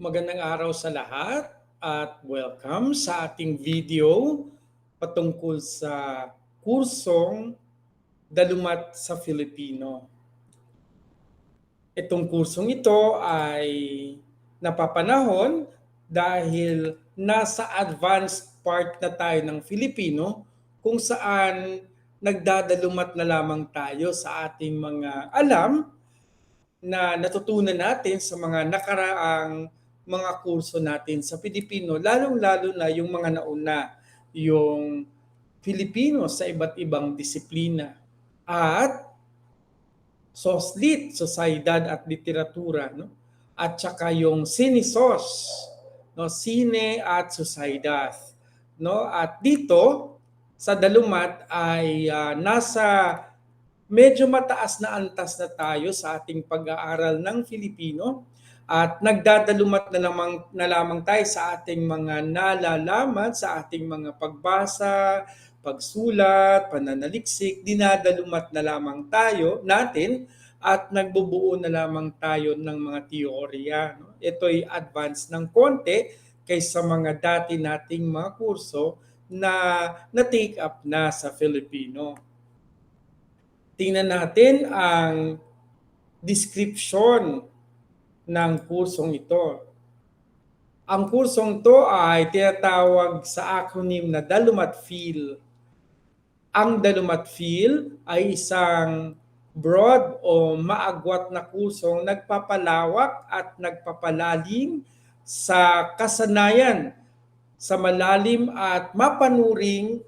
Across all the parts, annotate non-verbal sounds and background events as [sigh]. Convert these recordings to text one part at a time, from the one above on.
Magandang araw sa lahat at welcome sa ating video patungkol sa kursong Dalumat sa Filipino. Itong kursong ito ay napapanahon dahil nasa advanced part na tayo ng Filipino kung saan nagdadalumat na lamang tayo sa ating mga alam na natutunan natin sa mga nakaraang mga kurso natin sa Pilipino, lalong-lalo na yung mga nauna, yung Filipino sa iba't ibang disiplina. At Soslit, Sosyedad at Literatura, no? At saka yung Sinisos, no? Sine at Sosyedad, no? At dito sa Dalumat ay uh, nasa medyo mataas na antas na tayo sa ating pag-aaral ng Filipino at nagdadalumat na lamang, na lamang tayo sa ating mga nalalaman, sa ating mga pagbasa, pagsulat, pananaliksik, dinadalumat na lamang tayo natin at nagbubuo na lamang tayo ng mga teorya. No? Ito'y advance ng konti kaysa mga dati nating mga kurso na na-take up na sa Filipino. Tingnan natin ang description ng kursong ito. Ang kursong to ay tinatawag sa acronym na Dalumat Feel. Ang Dalumat Feel ay isang broad o maagwat na kursong nagpapalawak at nagpapalalim sa kasanayan sa malalim at mapanuring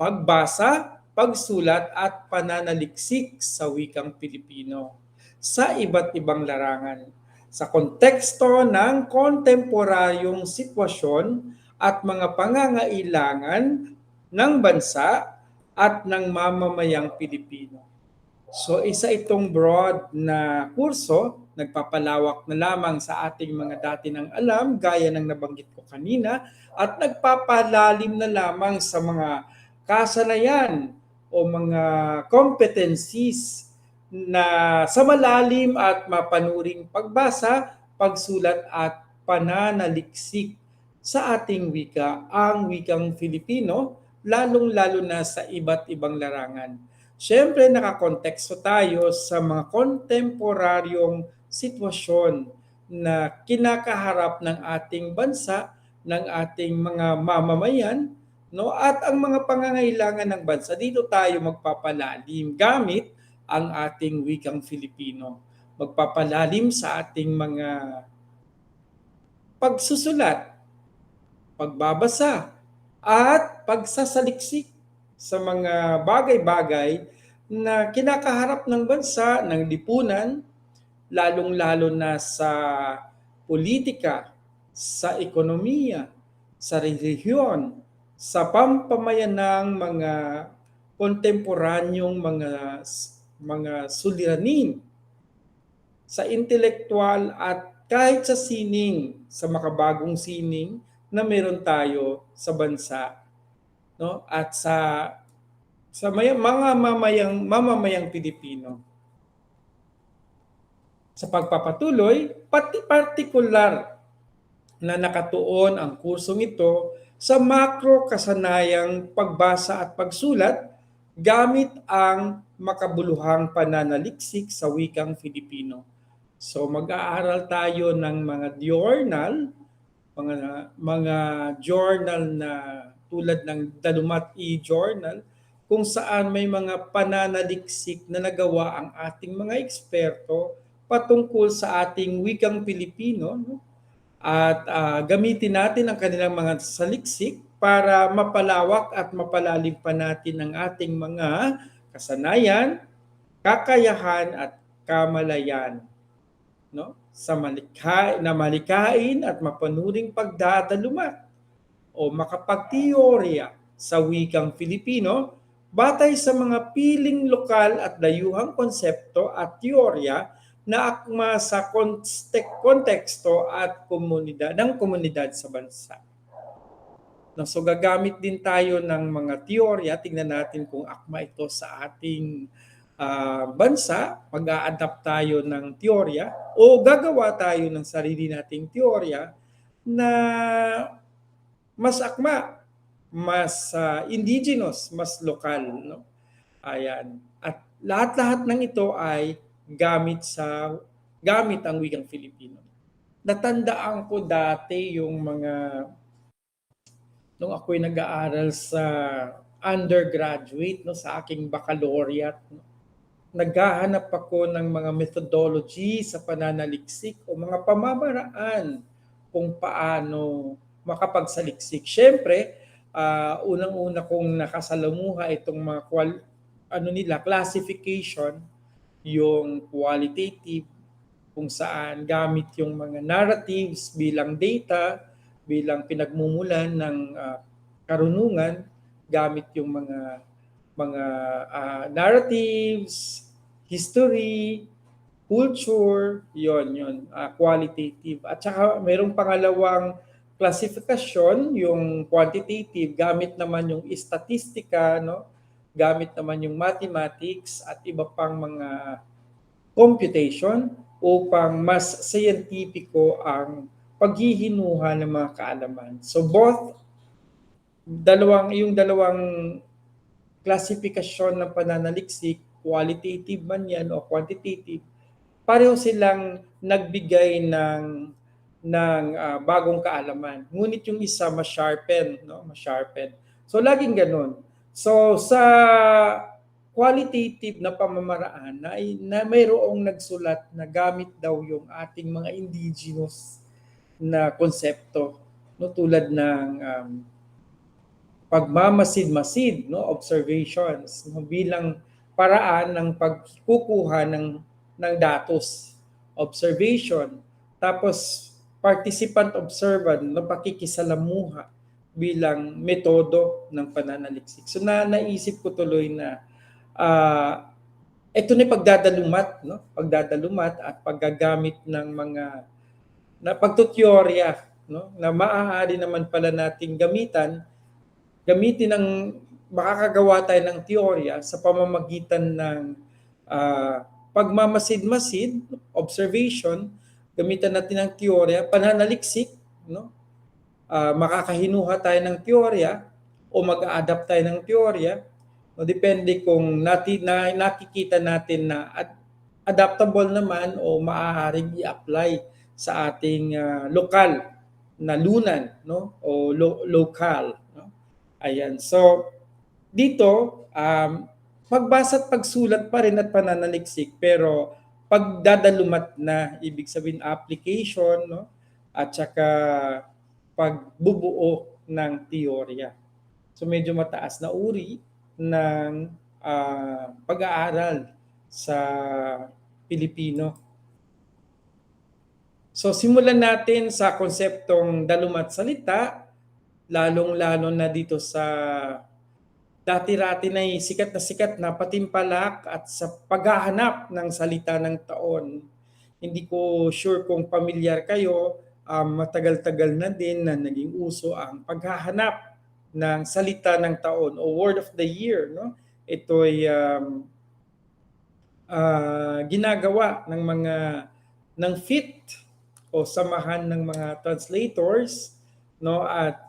pagbasa, pagsulat at pananaliksik sa wikang Pilipino sa iba't ibang larangan sa konteksto ng kontemporaryong sitwasyon at mga pangangailangan ng bansa at ng mamamayang Pilipino. So isa itong broad na kurso, nagpapalawak na lamang sa ating mga dati ng alam, gaya ng nabanggit ko kanina, at nagpapalalim na lamang sa mga kasanayan o mga competencies na sa malalim at mapanuring pagbasa, pagsulat at pananaliksik sa ating wika, ang wikang Filipino, lalong-lalo na sa iba't ibang larangan. Siyempre, nakakonteksto tayo sa mga kontemporaryong sitwasyon na kinakaharap ng ating bansa, ng ating mga mamamayan, no? At ang mga pangangailangan ng bansa dito tayo magpapalalim gamit ang ating wikang Filipino. Magpapalalim sa ating mga pagsusulat, pagbabasa, at pagsasaliksik sa mga bagay-bagay na kinakaharap ng bansa, ng lipunan, lalong-lalo na sa politika, sa ekonomiya, sa relihiyon, sa pampamayan ng mga kontemporanyong mga mga suliranin sa intelektual at kahit sa sining, sa makabagong sining na meron tayo sa bansa no? At sa sa may, mga mamayang mamamayang Pilipino. Sa pagpapatuloy pati partikular na nakatuon ang kursong ito sa makro kasanayang pagbasa at pagsulat gamit ang makabuluhang pananaliksik sa wikang Filipino. So mag-aaral tayo ng mga journal, mga mga journal na tulad ng Dalumat e-journal kung saan may mga pananaliksik na nagawa ang ating mga eksperto patungkol sa ating wikang Pilipino no? at uh, gamitin natin ang kanilang mga saliksik para mapalawak at mapalalim pa natin ang ating mga kasanayan, kakayahan at kamalayan no sa malikha na malikain at mapanuring pagdadalumat o makapagteorya sa wikang Filipino batay sa mga piling lokal at dayuhang konsepto at teorya na akma sa konteksto at komunidad ng komunidad sa bansa. So gagamit din tayo ng mga teorya, tingnan natin kung akma ito sa ating ah, bansa, mag-a-adapt tayo ng teorya o gagawa tayo ng sarili nating teorya na mas akma, mas ah, indigenous, mas lokal, no? Ayan. At lahat-lahat ng ito ay gamit sa gamit ang wikang Filipino. Natandaan ko dati yung mga nung ako'y nag-aaral sa undergraduate no sa aking baccalaureate no, naghahanap ako ng mga methodology sa pananaliksik o mga pamamaraan kung paano makapagsaliksik. Siyempre, ah, unang-una kong nakasalamuha itong mga qual- ano nila classification, yung qualitative kung saan gamit yung mga narratives bilang data, bilang pinagmumulan ng ah, karunungan, gamit yung mga mga ah, narratives, history, culture, yon yon ah, qualitative. At saka mayroong pangalawang classification, yung quantitative, gamit naman yung statistika, no? gamit naman yung mathematics at iba pang mga computation upang mas scientifico ang paghihinuha ng mga kaalaman. So both dalawang yung dalawang klasifikasyon ng pananaliksik, qualitative man yan o quantitative, pareho silang nagbigay ng ng ah, bagong kaalaman. Ngunit yung isa mas sharpen, no? Mas sharpen. So laging ganun. So sa qualitative na pamamaraan na, na mayroong nagsulat na gamit daw yung ating mga indigenous na konsepto no tulad ng um, pagmamasid-masid no observations no, bilang paraan ng pagkukuha ng ng datos observation tapos participant observant no pakikisalamuha bilang metodo ng pananaliksik. So na naisip ko tuloy na ah ito na pagdadalumat, no? Pagdadalumat at paggagamit ng mga na pagtuteorya, no? Na maaari naman pala nating gamitan gamitin ng makakagawa tayo ng teorya sa pamamagitan ng ah, pagmamasid-masid, observation, gamitan natin ng teorya, pananaliksik, no? Ah, makakahinuha tayo ng teorya o mag-a-adapt tayo ng teorya No, depende kung nati, na, nakikita natin na ad, adaptable naman o maaaring i-apply sa ating ah, lokal na lunan no? O lo, local no? Ayan. So dito um, magbasa at pagsulat pa rin at pananaliksik pero pagdadalumat na ibig sabihin application no? At saka pagbubuo ng teorya. So medyo mataas na uri ng ah, pag-aaral sa Pilipino. So simulan natin sa konseptong dalumat salita, lalong-lalo na dito sa dati-rati na sikat na sikat na patimpalak at sa paghahanap ng salita ng taon. Hindi ko sure kung pamilyar kayo, um, matagal-tagal na din na naging uso ang paghahanap ng salita ng taon o word of the year no ito ay um, ah, ginagawa ng mga ng FIT o samahan ng mga translators no at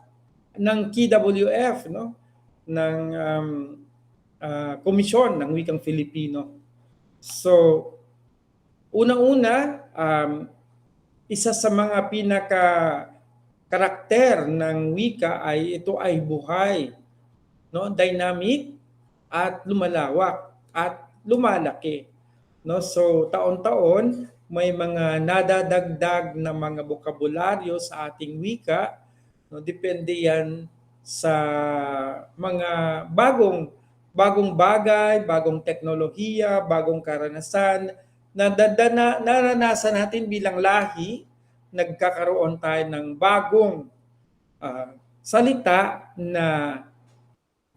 ng KWF no ng um, ah, komisyon ng wikang Filipino so unang-una um, isa sa mga pinaka karakter ng wika ay ito ay buhay, no? dynamic at lumalawak at lumalaki. No? So taon-taon may mga nadadagdag na mga bokabularyo sa ating wika. No? Depende yan sa mga bagong bagong bagay, bagong teknolohiya, bagong karanasan na dadana, naranasan natin bilang lahi nagkakaroon tayo ng bagong ah, salita na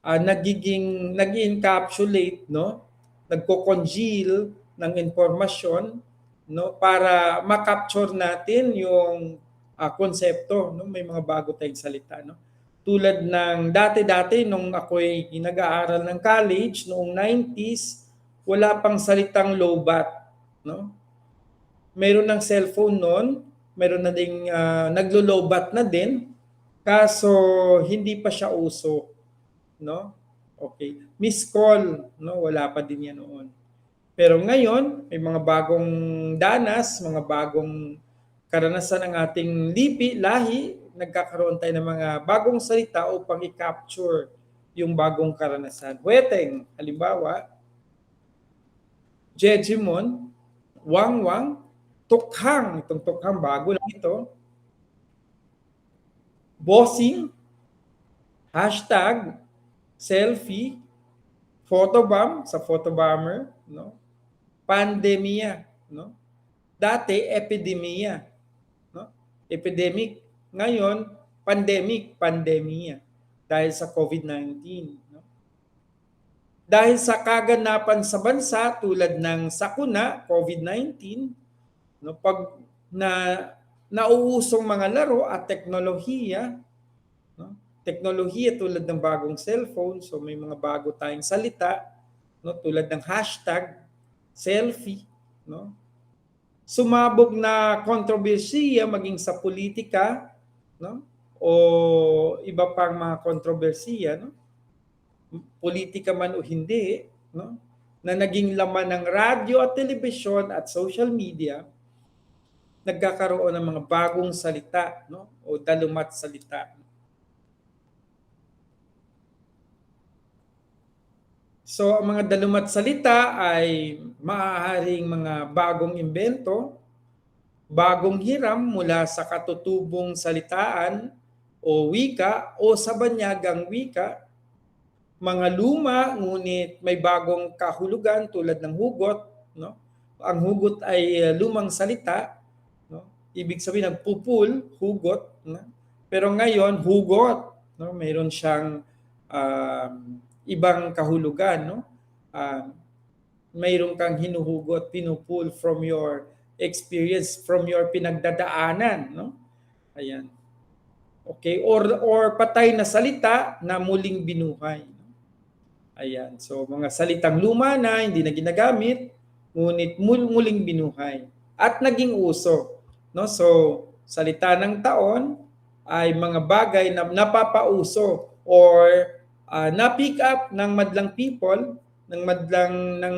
ah, nagiging nag-encapsulate no nagko-congeal ng informasyon no para ma-capture natin yung ah, konsepto no may mga bago tayong salita no tulad ng dati-dati nung ako'y nag-aaral ng college noong 90s wala pang salitang lobat, no? Meron ng cellphone noon, meron na ding uh, naglo-lobat na din, kaso hindi pa siya uso, no? Okay. Miss call, no? Wala pa din yan noon. Pero ngayon, may mga bagong danas, mga bagong karanasan ng ating lipi, lahi, nagkakaroon tayo ng mga bagong salita upang i-capture yung bagong karanasan. Weteng, halimbawa, Jejimon, Wangwang, Tukhang, itong Tukhang bago lang ito, Bossing, hashtag, selfie, photobomb sa photobomber, no? Pandemia, no? Dati epidemia, no? Epidemic, ngayon pandemic, pandemia dahil sa COVID-19, no? Dahil sa kaganapan sa bansa tulad ng sakuna, COVID-19, no, pag na nauusong mga laro at teknolohiya, no? teknolohiya tulad ng bagong cellphone, so may mga bago tayong salita, no? tulad ng hashtag, selfie, no? sumabog na kontrobersiya maging sa politika, no? o iba pang mga kontrobersiya, no? politika man o hindi, no? na naging laman ng radyo at telebisyon at social media, nagkakaroon ng mga bagong salita no? o dalumat salita. So ang mga dalumat salita ay maaaring mga bagong imbento, bagong hiram mula sa katutubong salitaan o wika o sa banyagang wika, mga luma ngunit may bagong kahulugan tulad ng hugot, no? Ang hugot ay lumang salita ibig sabihin nagpupul, hugot, no? pero ngayon hugot, no? mayroon siyang uh, ibang kahulugan, no? Uh, mayroon kang hinuhugot, pinupul from your experience, from your pinagdadaanan, no? Ayan. Okay, or or patay na salita na muling binuhay. Ayan. So mga salitang luma na hindi na ginagamit, ngunit muling binuhay at naging uso. No? So, salita ng taon ay mga bagay na napapauso or uh, na-pick up ng madlang people, ng madlang ng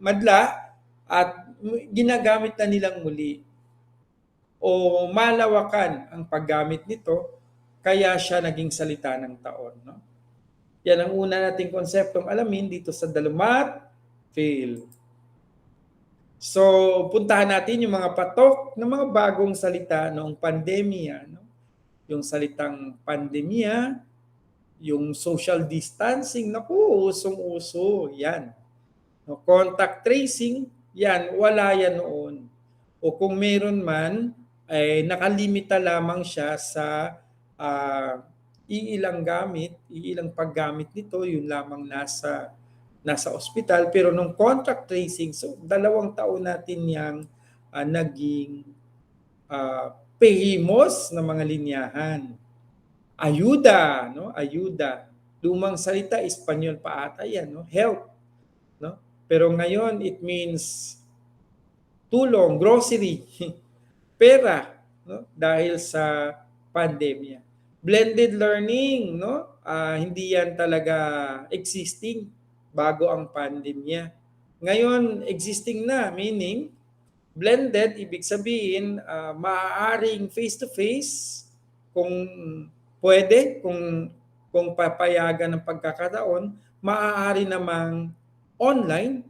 madla at ginagamit na nilang muli o malawakan ang paggamit nito kaya siya naging salita ng taon. No? Yan ang una nating konseptong alamin dito sa Dalumat Fail. So, puntahan natin yung mga patok ng mga bagong salita noong pandemya. No? Yung salitang pandemya, yung social distancing, naku, usong-uso, yan. Contact tracing, yan, wala yan noon. O kung meron man, ay nakalimita lamang siya sa uh, iilang gamit, iilang paggamit nito, yun lamang nasa nasa ospital pero nung contact tracing so dalawang taon natin yang uh, naging uh, pehimos ng mga linyahan ayuda no? Ayuda. Lumang salita Espanyol pa ata yan no? Help no? Pero ngayon it means tulong grocery [laughs] pera no? Dahil sa pandemya. Blended learning no? Uh, hindi yan talaga existing bago ang pandemya. Ngayon, existing na, meaning blended, ibig sabihin uh, maaaring face-to-face kung pwede, kung, kung papayagan ng pagkakataon, maaari namang online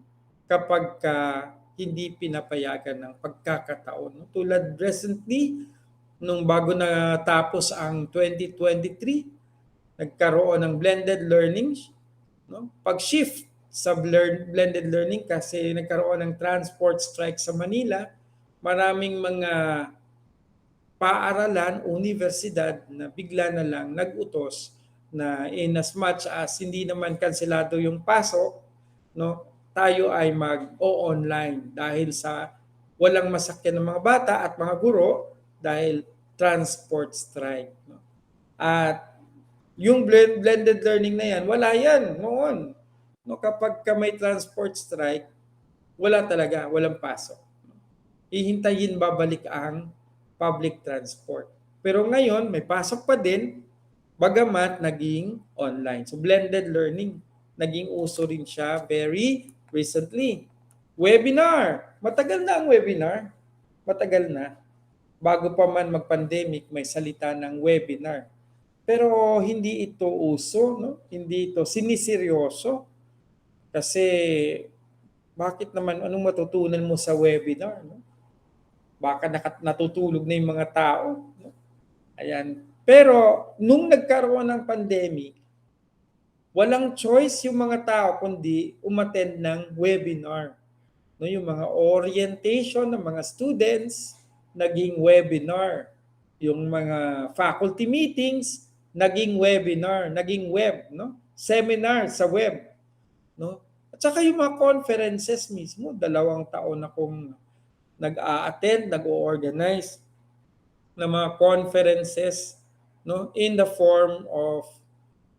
kapag ka hindi pinapayagan ng pagkakataon. Tulad recently, nung bago na tapos ang 2023, nagkaroon ng blended learning no? Pag-shift sa blended learning kasi nagkaroon ng transport strike sa Manila, maraming mga paaralan, universidad na bigla na lang nag-utos na in as much as hindi naman kanselado yung pasok, no, tayo ay mag-o-online dahil sa walang masakyan ng mga bata at mga guro dahil transport strike. No? At yung blend, blended learning na yan, wala yan noon. no, kapag ka may transport strike, wala talaga, walang pasok. Ihintayin babalik ang public transport. Pero ngayon, may pasok pa din, bagamat naging online. So blended learning, naging uso rin siya very recently. Webinar. Matagal na ang webinar. Matagal na. Bago pa man mag-pandemic, may salita ng webinar. Pero hindi ito uso, no? Hindi ito siniseryoso. Kasi bakit naman anong matutunan mo sa webinar, no? Baka natutulog na yung mga tao, no? Ayan. Pero nung nagkaroon ng pandemic, walang choice yung mga tao kundi umattend ng webinar. No, yung mga orientation ng mga students naging webinar. Yung mga faculty meetings naging webinar, naging web, no? Seminar sa web, no? At saka yung mga conferences mismo, dalawang taon akong nag-a-attend, nag-organize ng mga conferences no in the form of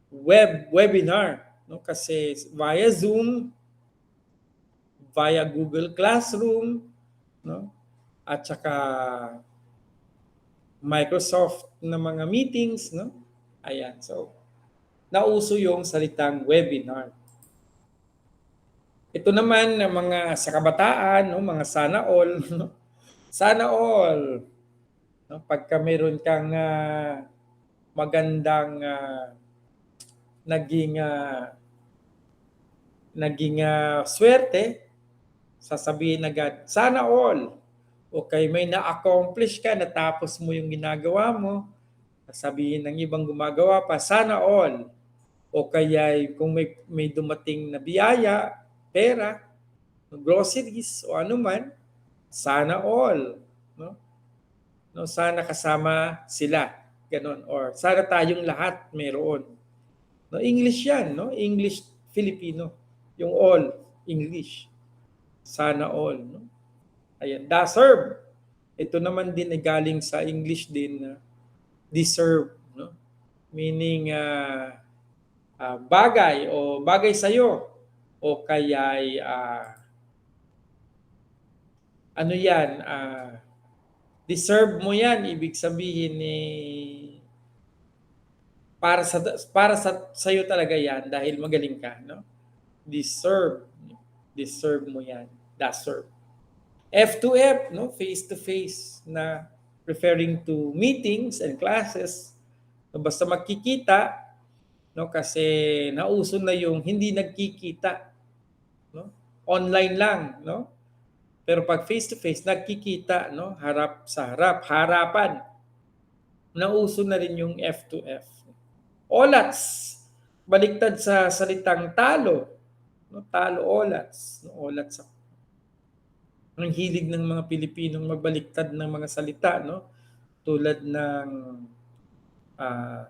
web webinar no kasi via Zoom via Google Classroom no at saka Microsoft na mga meetings no. Ayan so nauso yung salitang webinar ito naman ng mga sa kabataan no mga sana all [laughs] no? Sana all no? Pagka meron kang ah, magandang ah, naging ah, naging ah, swerte sasabihin agad sana all. O kay may na-accomplish ka natapos mo yung ginagawa mo sasabihin ng ibang gumagawa pa sana all. O kaya kung may may dumating na biyaya pera groceries o ano man sana all no? No sana kasama sila ganon or sana tayong lahat meron. No English yan no? English Filipino. Yung all English. Sana all no? Ayan deserve ito naman din ay galing sa English din na deserve no? Meaning ah, ah, bagay o bagay sa o kaya ano yan ah, deserve mo yan ibig sabihin ni para sa para sa sa'yo talaga yan dahil magaling ka no? Deserve deserve mo yan deserve. F to F no? Face to face na referring to meetings and classes. No, basta magkikita no? Kasi nauso na yung hindi nagkikita online lang no? Pero pag face to face nagkikita no? Harap sa harap harapan. Nauso na rin yung F to F. Olats! Baliktad sa salitang talo no? Talo olats. No olats sa ang hilig ng mga Pilipinong magbaliktad ng mga salita no? Tulad ng ah,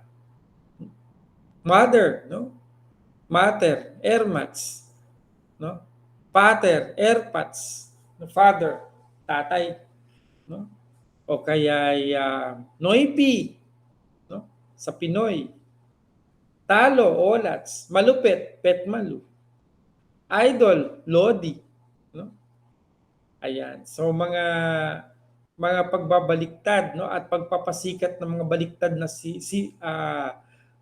mother no? Mater ermats no pater erpats father tatay no? O kaya uh, noipi no? Sa Pinoy. Talo olats malupit petmalu. Idol lodi no? Ayan. So mga mga pagbabaliktad no? At pagpapasikat ng mga baliktad na si, si ah,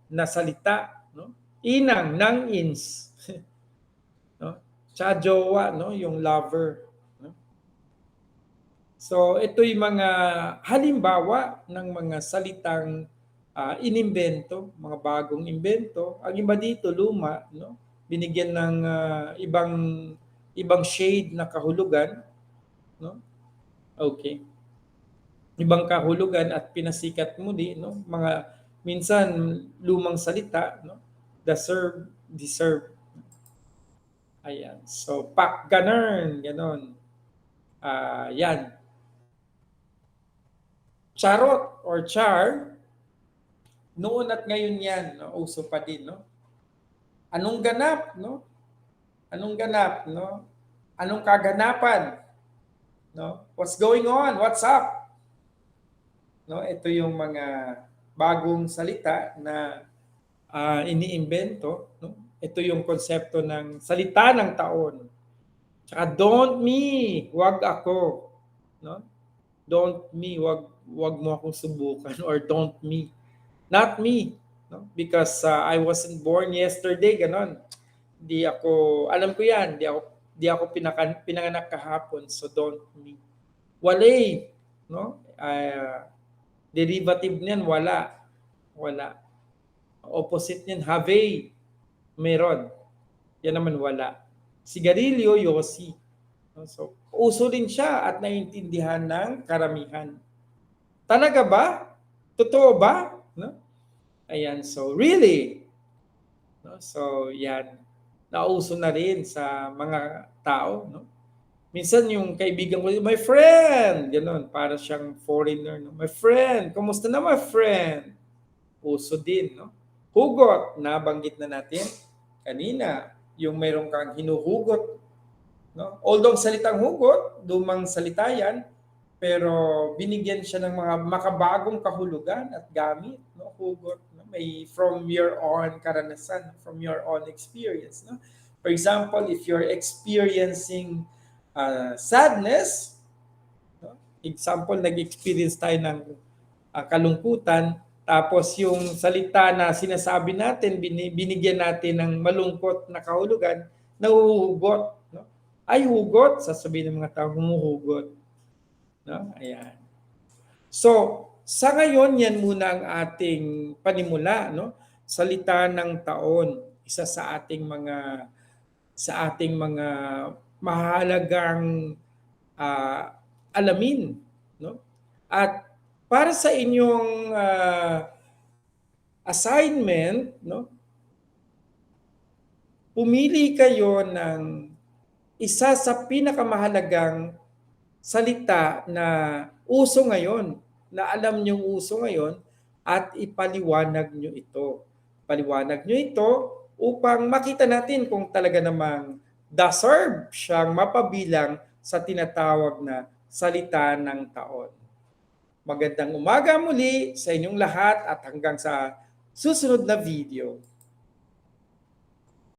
na salita no? Inang nang ins [laughs] no cha jowa no? Yung lover no? so ito'y mga halimbawa ng mga salitang ah, inimbento mga bagong imbento. Ang iba dito luma no? Binigyan ng ah, ibang ibang shade na kahulugan no? Okay. Ibang kahulugan at pinasikat mo di no? Mga minsan lumang salita no? Deserve deserve ayan. So pak ganern ganon. Ah yan. Charot or char noon at ngayon yan no? Uso pa din no? Anong ganap no? Anong ganap no? Anong kaganapan no? What's going on? What's up? No ito yung mga bagong salita na ah, iniimbento no Ito yung konsepto ng salita ng taon. Tsaka don't me, wag ako, no? Don't me, wag wag mo akong subukan or don't me. Not me, no? Because uh, I wasn't born yesterday, ganon. Di ako, alam ko 'yan, di ako di ako pinakan, pinanganak kahapon, so don't me. Wala, no? Uh, derivative niyan wala. Wala. Opposite niyan have, meron. Yan naman wala. Sigarilyo, yosi. So, uso din siya at naiintindihan ng karamihan. Talaga ba? Totoo ba? No? Ayan, so really. No? So, yan. Nauso na rin sa mga tao. No? Minsan yung kaibigan ko, my friend, gano'n, para siyang foreigner. No? My friend, kumusta na my friend? Uso din. No? Hugot, nabanggit na natin kanina, yung mayroon kang hinuhugot. No? Although ang salitang hugot, lumang salita yan, pero binigyan siya ng mga makabagong kahulugan at gamit. No? Hugot, no? may from your own karanasan, from your own experience. No? For example, if you're experiencing uh, sadness, no? example, nag-experience tayo ng uh, kalungkutan, tapos yung salita na sinasabi natin, binigyan natin ng malungkot na kahulugan, nahuhugot. No? Ay, hugot, sasabihin ng mga tao, humuhugot. No? Ayan. So, sa ngayon, yan muna ang ating panimula. No? Salita ng taon, isa sa ating mga sa ating mga mahalagang uh, alamin. No? At para sa inyong uh, assignment, no? Pumili kayo ng isa sa pinakamahalagang salita na uso ngayon, na alam niyong uso ngayon at ipaliwanag niyo ito. Paliwanag niyo ito upang makita natin kung talaga namang deserve siyang mapabilang sa tinatawag na salita ng taon. Magandang umaga muli sa inyong lahat at hanggang sa susunod na video.